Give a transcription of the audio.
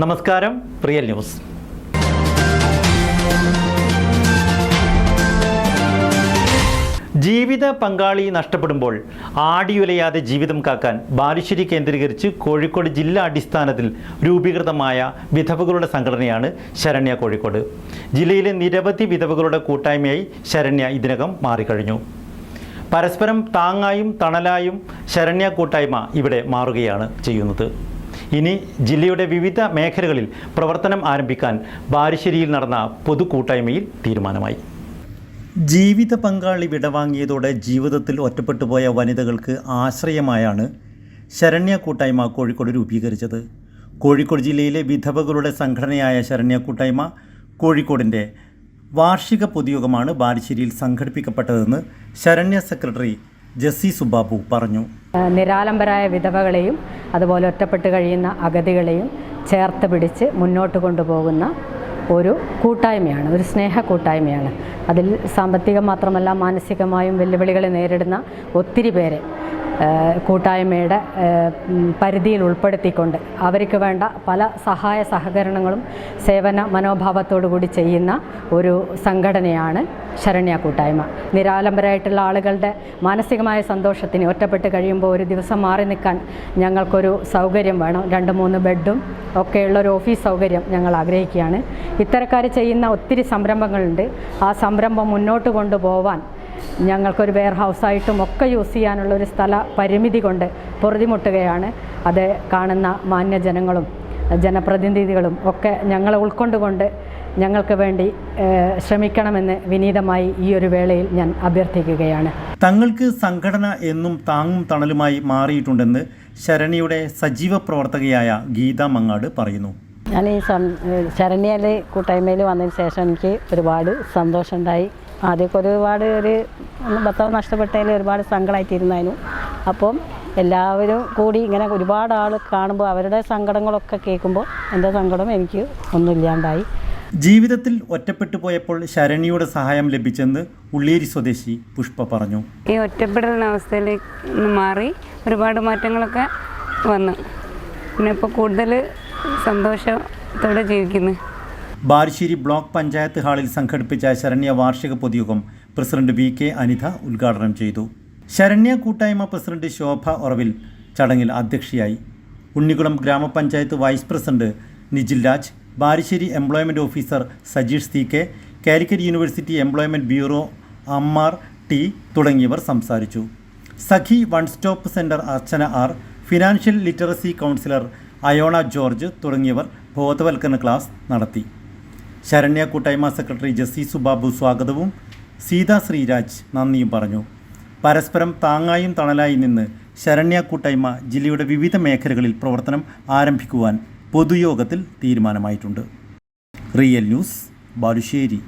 നമസ്കാരം real news. ജീവിത പങ്കാളി നഷ്ടപ്പെടുമ്പോൾ ആടിയുലയാതെ ജീവിതം കാക്കാൻ ബാലുശ്ശേരി കേന്ദ്രീകരിച്ച് കോഴിക്കോട് ജില്ലാ അടിസ്ഥാനത്തിൽ രൂപീകൃതമായ വിധവകളുടെ സംഘടനയാണ് ശരണ്യ കോഴിക്കോട്. ജില്ലയിലെ നിരവധി വിധവകളുടെ കൂട്ടായ്മയായി ശരണ്യ ഇതിനകം മാറിക്കഴിഞ്ഞു. പരസ്പരം താങ്ങായും തണലായും ശരണ്യ കൂട്ടായ്മ ഇവിടെ മാറുകയാണ് ചെയ്യുന്നത്. ഇനി ജില്ലയുടെ വിവിധ മേഖലകളിൽ പ്രവർത്തനം ആരംഭിക്കാൻ ബാരിശ്ശേരിയിൽ നടന്ന പൊതുകൂട്ടായ്മയിൽ തീരുമാനമായി. ജീവിത പങ്കാളി വിടവാങ്ങിയതോടെ ജീവിതത്തിൽ ഒറ്റപ്പെട്ടുപോയ വനിതകൾക്ക് ആശ്രയമായാണ് ശരണ്യ കൂട്ടായ്മ കോഴിക്കോട് രൂപീകരിച്ചത്. കോഴിക്കോട് ജില്ലയിലെ വിധവകളുടെ സംഘടനയായ ശരണ്യ കൂട്ടായ്മ കോഴിക്കോടിന്റെ വാർഷിക പൊതുയോഗമാണ് ബാലുശ്ശേരിയിൽ സംഘടിപ്പിക്കപ്പെട്ടതെന്ന് ശരണ്യ സെക്രട്ടറി ജസ്സി സുബാബു പറഞ്ഞു. നിരാലംബരായ വിധവകളെയും അതുപോലെ ഒറ്റപ്പെട്ട് കഴിയുന്ന അഗതികളെയും ചേർത്ത് പിടിച്ച് മുന്നോട്ട് കൊണ്ടുപോകുന്ന ഒരു കൂട്ടായ്മയാണ് ഒരു സ്നേഹ കൂട്ടായ്മയാണ്. അതിൽ സാമ്പത്തികം മാത്രമല്ല മാനസികമായും വെല്ലുവിളികളെ നേരിടുന്ന ഒത്തിരി പേരെ കൂട്ടായ്മയുടെ പരിധിയിൽ ഉൾപ്പെടുത്തിക്കൊണ്ട് അവർക്ക് വേണ്ട പല സഹായ സഹകരണങ്ങളും സേവന കൂടി ചെയ്യുന്ന ഒരു സംഘടനയാണ് ശരണ്യ കൂട്ടായ്മ. നിരാലംബരായിട്ടുള്ള ആളുകളുടെ മാനസികമായ സന്തോഷത്തിന് ഒറ്റപ്പെട്ട് കഴിയുമ്പോൾ ഒരു ദിവസം മാറി നിൽക്കാൻ ഞങ്ങൾക്കൊരു സൗകര്യം വേണം. രണ്ട് മൂന്ന് ബെഡും ഒക്കെയുള്ള ഒരു ഓഫീസ് സൗകര്യം ഞങ്ങൾ ആഗ്രഹിക്കുകയാണ്. ഇത്തരക്കാർ ചെയ്യുന്ന ഒത്തിരി സംരംഭങ്ങളുണ്ട്. ആ സംരംഭം മുന്നോട്ട് കൊണ്ടുപോവാൻ ഞങ്ങൾക്കൊരു വെയർ ഹൗസായിട്ടും ഒക്കെ യൂസ് ചെയ്യാനുള്ള ഒരു സ്ഥല പരിമിതി കൊണ്ട് പൊറുതിമുട്ടുകയാണ്. അത് കാണുന്ന മാന്യജനങ്ങളും ജനപ്രതിനിധികളും ഒക്കെ ഞങ്ങളെ ഉൾക്കൊണ്ടുകൊണ്ട് ഞങ്ങൾക്ക് വേണ്ടി ശ്രമിക്കണമെന്ന് വിനീതമായി ഈ ഒരു വേളയിൽ ഞാൻ അഭ്യർത്ഥിക്കുകയാണ്. തങ്ങൾക്ക് സംഘടന എന്നും താങ്ങും തണലുമായി മാറിയിട്ടുണ്ടെന്ന് ശരണിയുടെ സജീവ പ്രവർത്തകയായ ഗീത മങ്ങാട് പറയുന്നു. ഞാൻ ഈ ശരണ്യയിൽ കൂട്ടായ്മയിൽ വന്നതിന് ശേഷം എനിക്ക് ഒരുപാട് സന്തോഷമുണ്ടായി. ആദ്യമൊക്കെ ഒരുപാട് ഒരു ഭർത്താവ് നഷ്ടപ്പെട്ടതിൽ ഒരുപാട് സങ്കടമായിട്ടിരുന്നായിരുന്നു. അപ്പം എല്ലാവരും കൂടി ഇങ്ങനെ ഒരുപാട് ആൾ കാണുമ്പോൾ അവരുടെ സങ്കടങ്ങളൊക്കെ കേൾക്കുമ്പോൾ എന്റെ സങ്കടം എനിക്ക് ഒന്നുമില്ലാണ്ടായി. ജീവിതത്തിൽ ഒറ്റപ്പെട്ടു പോയപ്പോൾ ശരണിയുടെ സഹായം ലഭിച്ചെന്ന് ഉള്ളേരി സ്വദേശി പുഷ്പ പറഞ്ഞു. ഈ ഒറ്റപ്പെടുന്ന അവസ്ഥയിലേക്ക് നിന്ന് മാറി ഒരുപാട് മാറ്റങ്ങളൊക്കെ വന്നു. പിന്നെ ഇപ്പോൾ കൂടുതൽ സന്തോഷത്തോടെ ജീവിക്കുന്നു. ബാലുശ്ശേരി ബ്ലോക്ക് പഞ്ചായത്ത് ഹാളിൽ സംഘടിപ്പിച്ച ശരണ്യ വാർഷിക പൊതുയോഗം പ്രസിഡന്റ് വി കെ അനിത ഉദ്ഘാടനം ചെയ്തു. ശരണ്യ കൂട്ടായ്മ പ്രസിഡന്റ് ശോഭ ഒറവിൽ ചടങ്ങിൽ അധ്യക്ഷയായി. Unnikulam grama panchayat vice president Nijil Raj Balussery employment officer Sajeesh C K Calicut University employment bureau Ammar T തുടങ്ങിയവർ സംസാരിച്ചു. Sakhi one stop centre Archana R financial literacy counsellor Ayona George തുടങ്ങിയവർ ബോധവൽക്കരണ class നടത്തി. ശരണ്യ കൂട്ടായ്മ secretary ജസി സുബാബു സ്വാഗതവും സീത ശ്രീരാജ് നന്ദിയും പറഞ്ഞു. പരസ്പരം താങ്ങായും തണലായി നിന്ന് ശരണ്യ കൂട്ടായ്മ ജില്ലയുടെ വിവിധ മേഖലകളിൽ പ്രവർത്തനം ആരംഭിക്കുവാൻ പൊതുയോഗത്തിൽ തീരുമാനമായിട്ടുണ്ട്. Real news Balussery.